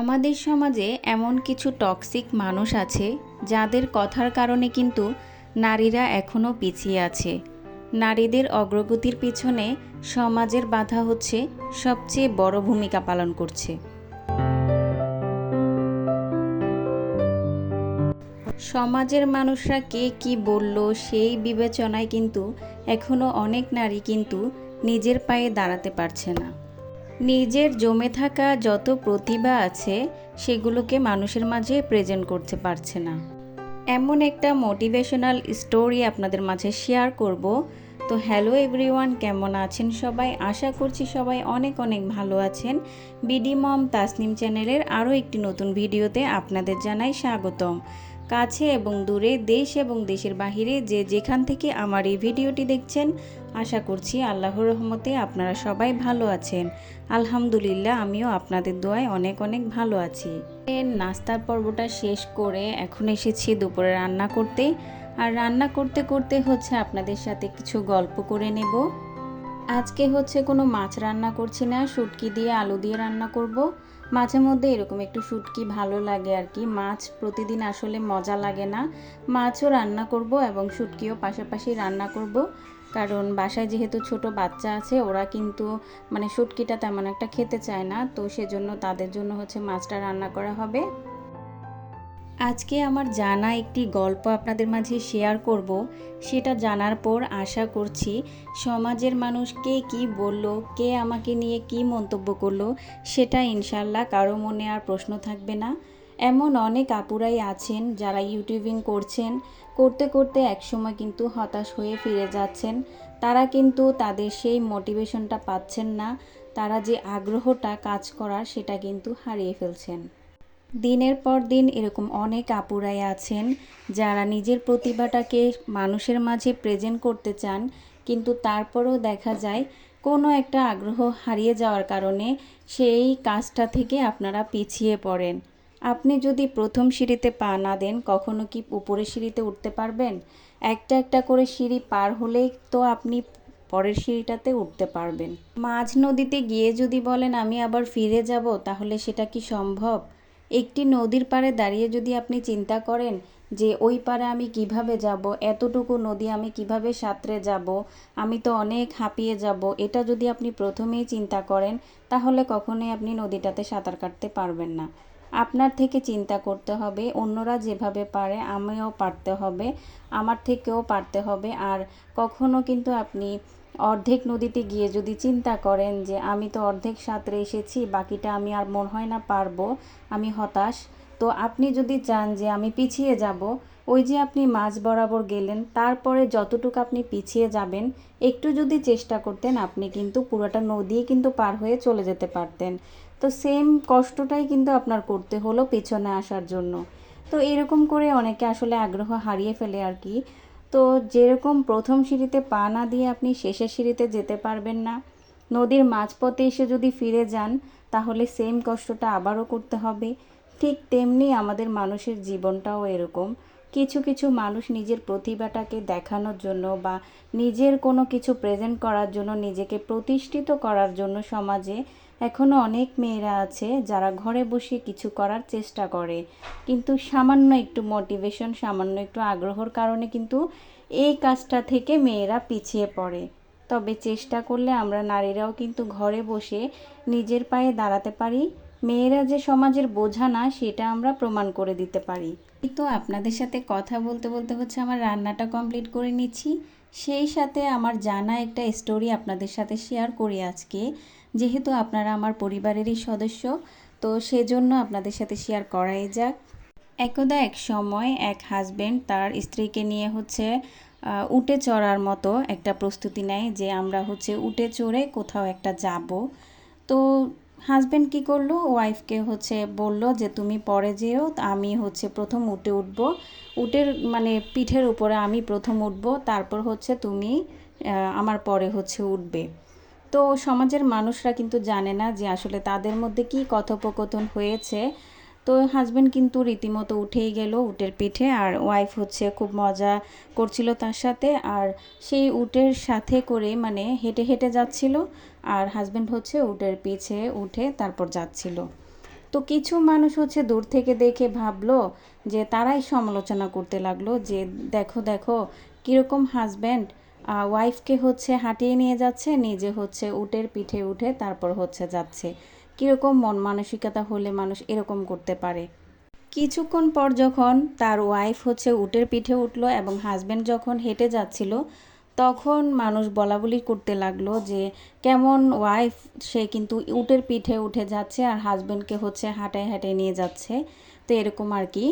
আমাদের সমাজে এমন কিছু টক্সিক মানুষ আছে, যাদের কথার কারণে কিন্তু নারীরা এখনও পিছিয়ে আছে। নারীদের অগ্রগতির পিছনে সমাজের বাধা হচ্ছে সবচেয়ে বড় ভূমিকা পালন করছে। সমাজের মানুষরা কে কি বলল সেই বিবেচনায় কিন্তু এখনও অনেক নারী কিন্তু নিজের পায়ে দাঁড়াতে পারছে না। নিজের জমে থাকা যত প্রতিভা আছে, সেগুলোকে মানুষের মাঝে প্রেজেন্ট করতে পারছে না। এমন একটা মোটিভেশনাল স্টোরি আপনাদের মাঝে শেয়ার করব। তো হ্যালো এভরিওয়ান কেমন আছেন সবাই? আশা করছি সবাই অনেক অনেক ভালো আছেন। বিডি মম তাসনিম চ্যানেলের আরও একটি নতুন ভিডিওতে আপনাদের জানাই স্বাগতম। কাছে এবং দূরে দেশ এবং দেশের বাহিরে যে যেখান থেকে আমার এই ভিডিওটি দেখছেন, আশা করছি আল্লাহর রহমতে আপনারা সবাই ভালো আছেন। আলহামদুলিল্লাহ, আমিও আপনাদের দোয়ায় অনেক অনেক ভালো আছি। নাস্তার পর্বটা শেষ করে এখন এসেছি দুপুরে রান্না করতে। আর রান্না করতে করতে হচ্ছে আপনাদের সাথে কিছু গল্প করে নেব। আজকে হচ্ছে কোনো মাছ রান্না করছি না, শুটকি দিয়ে আলু দিয়ে রান্না করব। মাঝে মধ্যে এরকম একটু শুটকি ভালো লাগে আর কি। মাছ প্রতিদিন আসলে মজা লাগে না। মাছও রান্না করব এবং শুটকিও পাশাপাশি রান্না করব। কারণ বাসায় যেহেতু ছোট বাচ্চা আছে, ওরা কিন্তু মানে শুটকিটা তেমন একটা খেতে চায় না। তো সেজন্য তাদের জন্য হচ্ছে মাছটা রান্না করা হবে। আজকে আমার জানা একটি গল্প আপনাদের মাঝে শেয়ার করব। সেটা জানার পর আশা করছি সমাজের মানুষ কে কী বলল, কে আমাকে নিয়ে কি মন্তব্য করল, সেটা ইনশাল্লাহ কারও মনে আর প্রশ্ন থাকবে না। এমন অনেক আপুরাই আছেন যারা ইউটিউবিং করছেন, করতে করতে একসময় কিন্তু হতাশ হয়ে ফিরে যাচ্ছেন। তারা কিন্তু তাদের সেই মোটিভেশনটা পাচ্ছেন না, তারা যে আগ্রহটা কাজ করার সেটা কিন্তু হারিয়ে ফেলছেন। দিনের পর দিন এরকম অনেক আপুরাই আছেন যারা নিজের প্রতিভাটাকে মানুষের মাঝে প্রেজেন্ট করতে চান, কিন্তু তারপরেও দেখা যায় কোনো একটা আগ্রহ হারিয়ে যাওয়ার কারণে সেই কাজটা থেকে আপনারা পিছিয়ে পড়েন। আপনি যদি প্রথম সিঁড়িতে পা না দেন, কখনো কি উপরের সিঁড়িতে উঠতে পারবেন? একটা একটা করে সিঁড়ি পার হলেই তো আপনি পরের সিঁড়িটাতে উঠতে পারবেন। মাঝ নদীতে গিয়ে যদি বলেন, আমি আবার ফিরে যাব, তাহলে সেটা কি সম্ভব? একটি নদীর পাড়ে দাঁড়িয়ে যদি আপনি চিন্তা করেন যে ওই পারে আমি কীভাবে যাব, এতটুকু নদী আমি কীভাবে সাঁতরে যাব, আমি তো অনেক হাঁপিয়ে যাব, এটা যদি আপনি প্রথমেই চিন্তা করেন, তাহলে কখনোই আপনি নদীটাতে সাঁতার কাটতে পারবেন না। আপনার থেকে চিন্তা করতে হবে, অন্যরা যেভাবে পারে আমিও পারতে হবে, আমার থেকেও পারতে হবে, আর কখনো কিন্তু আপনি অর্ধেক নদীতে গিয়ে যদি চিন্তা করেন যে আমি তো অর্ধেক সাঁতরে এসেছি, বাকিটা আমি আর মনে হয় না পারব, আমি হতাশ, তো আপনি যদি চান যে আমি পিছিয়ে যাব, ওই যে আপনি মাঝ বরাবর গেলেন, তারপরে যতটুকু আপনি পিছিয়ে যাবেন, একটু যদি চেষ্টা করতেন, আপনি কিন্তু পুরোটা নদী কিন্তু পার হয়ে চলে যেতে পারতেন। তো সেম কষ্টটাই কিন্তু আপনার করতে হলো পেছনে আসার জন্য। তো এরকম করে অনেকে আসলে আগ্রহ হারিয়ে ফেলে আর কি। তো যেরকম প্রথম সিঁড়িতে পা না দিয়ে আপনি শেষের সিঁড়িতে যেতে পারবেন না, নদীর মাঝপথে এসে যদি ফিরে যান, তাহলে সেম কষ্টটা আবারও করতে হবে। ঠিক তেমনি আমাদের মানুষের জীবনটাও এরকম। কিছু কিছু মানুষ নিজের প্রতিভাটাকে দেখানোর জন্য বা নিজের কোনো কিছু প্রেজেন্ট করার জন্য, নিজেকে প্রতিষ্ঠিত করার জন্য সমাজে এখনও অনেক মেয়েরা আছে যারা ঘরে বসে কিছু করার চেষ্টা করে। কিন্তু সামান্য একটু মোটিভেশন সামান্য একটু আগ্রহর কারণে কিন্তু এই কাজটা থেকে মেয়েরা পিছিয়ে পড়ে। তবে চেষ্টা করলে আমরা নারীরাও কিন্তু ঘরে বসে নিজের পায়ে দাঁড়াতে পারি। মেয়েরা যে সমাজের বোঝা না, সেটা আমরা প্রমাণ করে দিতে পারি। তো আপনাদের সাথে কথা বলতে বলতে হচ্ছে আমার রান্নাটা কমপ্লিট করে নিচ্ছি। সেই সাথে আমার জানা একটা স্টোরি আপনাদের সাথে শেয়ার করি আজকে। যেহেতু আপনারা আমার পরিবারেরই সদস্য, তো সেজন্য আপনাদের সাথে শেয়ার করাই যাক। একদা এক সময় এক হাজব্যান্ড তার স্ত্রীকে নিয়ে হচ্ছে উটে চড়ার মতো একটা প্রস্তুতি নেয় যে আমরা হচ্ছে উটে চড়ে কোথাও একটা যাব। তো হাজব্যান্ড কি করল? ওয়াইফকে হচ্ছে বলল যে, তুমি পরে যেও, আমি হচ্ছে প্রথম উঠে উঠব। উটের মানে পিঠের উপরে আমি প্রথম উঠব, তারপর হচ্ছে তুমি আমার পরে হচ্ছে উঠবে। তো সমাজের মানুষরা কিন্তু জানে না যে আসলে তাদের মধ্যে কি কথোপকথন হয়েছে। তো হাজব্যান্ড কিন্তু রীতিমতো উঠেই গেল উটের পিঠে আর ওয়াইফ হচ্ছে খুব মজা করছিল তার সাথে আর সেই উটের সাথে করে মানে হেঁটে হেঁটে যাচ্ছিল আর হাজব্যান্ড হচ্ছে উটের পিছে উঠে তারপর যাচ্ছিল। তো কিছু মানুষ হচ্ছে দূর থেকে দেখে ভাবলো যে তারাই সমালোচনা করতে লাগল যে দেখো দেখো কীরকম হাজব্যান্ড ওয়াইফকে হচ্ছে হাঁটিয়ে নিয়ে যাচ্ছে, নিজে হচ্ছে উটের পিঠে উঠে তারপর হচ্ছে যাচ্ছে। কীরকম মন মানসিকতা হলে মানুষ এরকম করতে পারে? কিছুক্ষণ পর যখন তার ওয়াইফ হচ্ছে উটের পিঠে উঠল এবং হাজব্যান্ড যখন হেঁটে যাচ্ছিল, তখন মানুষ বলা বলি করতে লাগল যে, কেমন ওয়াইফ সে কিন্তু উটের পিঠে উঠে যাচ্ছে আর হাজব্যান্ডকে হচ্ছে হাঁটায় হাঁটায় নিয়ে যাচ্ছে। তো এরকম আর কি।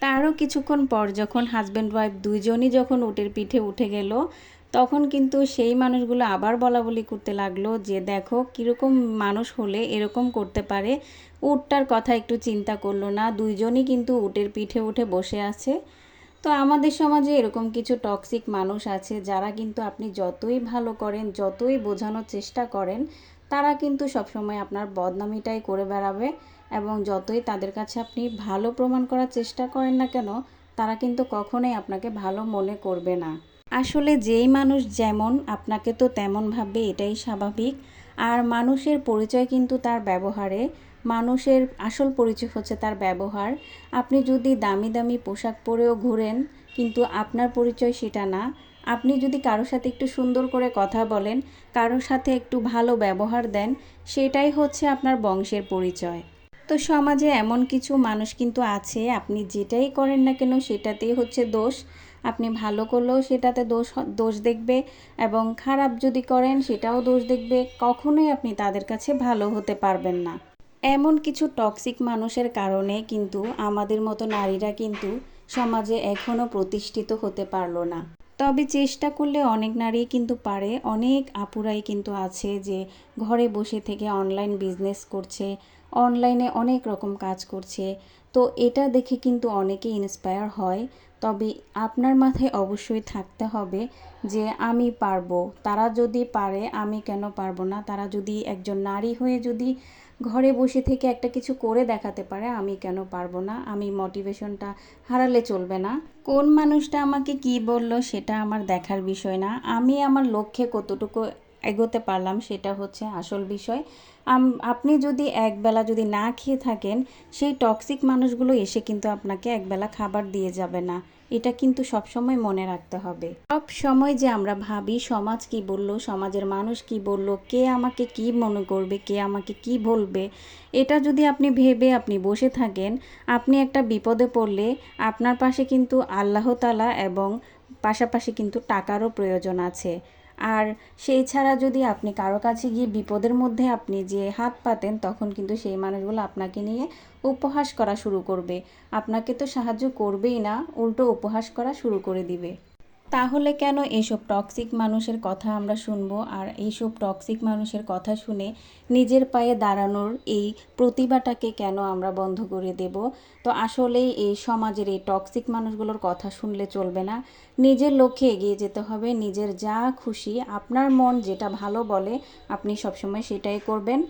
তারও কিছুক্ষণ পর যখন হাজব্যান্ড ওয়াইফ দুইজনই যখন উটের পিঠে উঠে গেল তখন কিন্তু সেই মানুষগুলো আবার বলা বলি করতে লাগল যে, দেখো, কীরকম মানুষ হলে এরকম করতে পারে। উটটার কথা একটু চিন্তা করল না। দুইজনই কিন্তু উটের পিঠে উঠে বসে আছে। তো আমাদের সমাজে এরকম কিছু টক্সিক মানুষ আছে, যারা কিন্তু আপনি যতই ভালো করেন, যতই বোঝানোর চেষ্টা করেন, তারা কিন্তু সবসময় আপনার বদনামিটাই করে বেড়াবে এবং যতই তাদের কাছে আপনি ভালো প্রমাণ করার চেষ্টা করেন না কেন, তারা কিন্তু কখনোই আপনাকে ভালো মনে করবে না। আসলে যেই মানুষ যেমন আপনাকে তো তেমন ভাববে, এটাই স্বাভাবিক। আর মানুষের পরিচয় কিন্তু তার ব্যবহারে, মানুষের আসল পরিচয় হচ্ছে তার ব্যবহার। আপনি যদি দামি দামি পোশাক পরেও ঘুরেন, কিন্তু আপনার পরিচয় সেটা না। আপনি যদি কারোর সাথে একটু সুন্দর করে কথা বলেন কারোর সাথে একটু ভালো ব্যবহার দেন, সেটাই হচ্ছে আপনার বংশের পরিচয়। তো সমাজে এমন কিছু মানুষ কিন্তু আছে, আপনি যেটাই করেন না কেন সেটাতেই হচ্ছে দোষ। আপনি ভালো করলেও সেটাতে দোষ দোষ দেখবে এবং খারাপ যদি করেন সেটাও দোষ দেখবে, কখনোই আপনি তাদের কাছে ভালো হতে পারবেন না। এমন কিছু টক্সিক মানুষের কারণে কিন্তু আমাদের মতো নারীরা কিন্তু সমাজে এখনও প্রতিষ্ঠিত হতে পারল না। তবে চেষ্টা করলে অনেক নারী কিন্তু পারে, অনেক আপুরাই কিন্তু আছে যে ঘরে বসে থেকে অনলাইন বিজনেস করছে অনলাইনে অনেক রকম কাজ করছে। তো এটা দেখে কিন্তু অনেকে ইন্সপায়ার হয়। তবে আপনার মাথায় অবশ্যই থাকতে হবে যে আমি পারব। তারা যদি পারে, আমি কেন পারব না? তারা যদি একজন নারী হয়ে যদি ঘরে বসে থেকে একটা কিছু করে দেখাতে পারে, আমি কেন পারব না? আমি মোটিভেশনটা হারালে চলবে না। কোন মানুষটা আমাকে কি বলল, সেটা আমার দেখার বিষয় না। আমি আমার লক্ষ্যে কতটুকু এগোতে পারলাম সেটা হচ্ছে আসল বিষয়। আপনি যদি একবেলা যদি না খেয়ে থাকেন, সেই টক্সিক মানুষগুলো এসে কিন্তু আপনাকে একবেলা খাবার দিয়ে যাবে না। এটা কিন্তু সবসময় মনে রাখতে হবে। সব সময় যে আমরা ভাবি, সমাজ কি বলল, সমাজের মানুষ কি বলল, কে আমাকে কি মনে করবে, কে আমাকে কি বলবে, এটা যদি আপনি ভেবে আপনি বসে থাকেন, আপনি একটা বিপদে পড়লে আপনার পাশে কিন্তু আল্লাহ তালা এবং পাশাপাশি কিন্তু টাকারও প্রয়োজন আছে। আর সেই ছাড়া যদি আপনি কারও কাছে গিয়ে বিপদের মধ্যে আপনি যে হাত পাতেন, তখন কিন্তু সেই মানুষগুলো আপনাকে নিয়ে উপহাস করা শুরু করবে। আপনাকে তো সাহায্য করবেই না, উল্টো উপহাস করা শুরু করে দিবে। তাহলে কেন এইসব টক্সিক মানুষের কথা আমরা শুনব? আর এইসব টক্সিক মানুষের কথা শুনে নিজের পায়ে দাঁড়ানোর এই প্রতিভাটাকে কেন আমরা বন্ধ করে দেব? তো আসলেই এই সমাজের এই টক্সিক মানুষগুলোর কথা শুনলে চলবে না। নিজের লক্ষ্যে এগিয়ে যেতে হবে, নিজের যা খুশি, আপনার মন যেটা ভালো বলে, আপনি সবসময় সেটাই করবেন।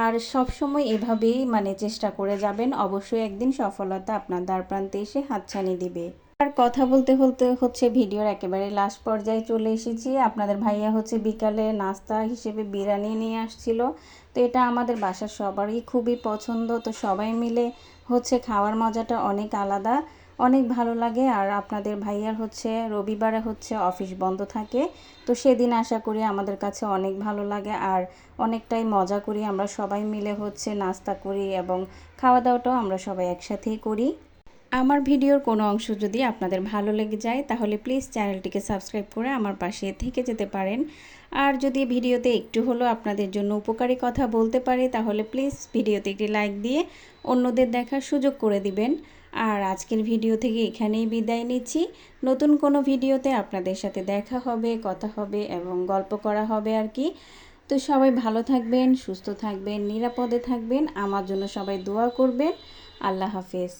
আর সবসময় এভাবেই মানে চেষ্টা করে যাবেন, অবশ্যই একদিন সফলতা আপনার দ্বার প্রান্তে এসে হাতছানি দিবে। আর কথা বলতে বলতে হচ্ছে ভিডিওর একেবারে লাস্ট পর্যায়ে চলে এসেছি। আপনাদের ভাইয়া হচ্ছে বিকালে নাস্তা হিসেবে বিরিয়ানি নিয়ে আসছিল। তো এটা আমাদের বাসার সবারই খুবই পছন্দ। তো সবাই মিলে হচ্ছে খাওয়ার মজাটা অনেক আলাদা, অনেক ভালো লাগে। আর আপনাদের ভাইয়ার হচ্ছে রবিবারে হচ্ছে অফিস বন্ধ থাকে। তো সেদিন আশা করি আমাদের কাছে অনেক ভালো লাগে। আর অনেকটাই মজা করি আমরা সবাই মিলে হচ্ছে নাস্তা করি এবং খাওয়া দাওয়াটাও আমরা সবাই একসাথেই করি। আমার ভিডিওর কোনো অংশ যদি আপনাদের ভালো লেগে যায়, তাহলে প্লিজ চ্যানেলটিকে সাবস্ক্রাইব করে আমার পাশে থেকে যেতে পারেন। আর যদি ভিডিওতে একটু হলেও আপনাদের জন্য উপকারী কথা বলতে পারে, তাহলে প্লিজ ভিডিওতে একটি লাইক দিয়ে অন্যদের দেখার সুযোগ করে দিবেন। আর আজকের ভিডিও থেকে এখানেই বিদায় নিচ্ছি। নতুন কোনো ভিডিওতে আপনাদের সাথে দেখা হবে, কথা হবে এবং গল্প করা হবে আর কি। তো সবাই ভালো থাকবেন, সুস্থ থাকবেন, নিরাপদে থাকবেন। আমার জন্য সবাই দোয়া করবেন। আল্লাহ হাফেজ।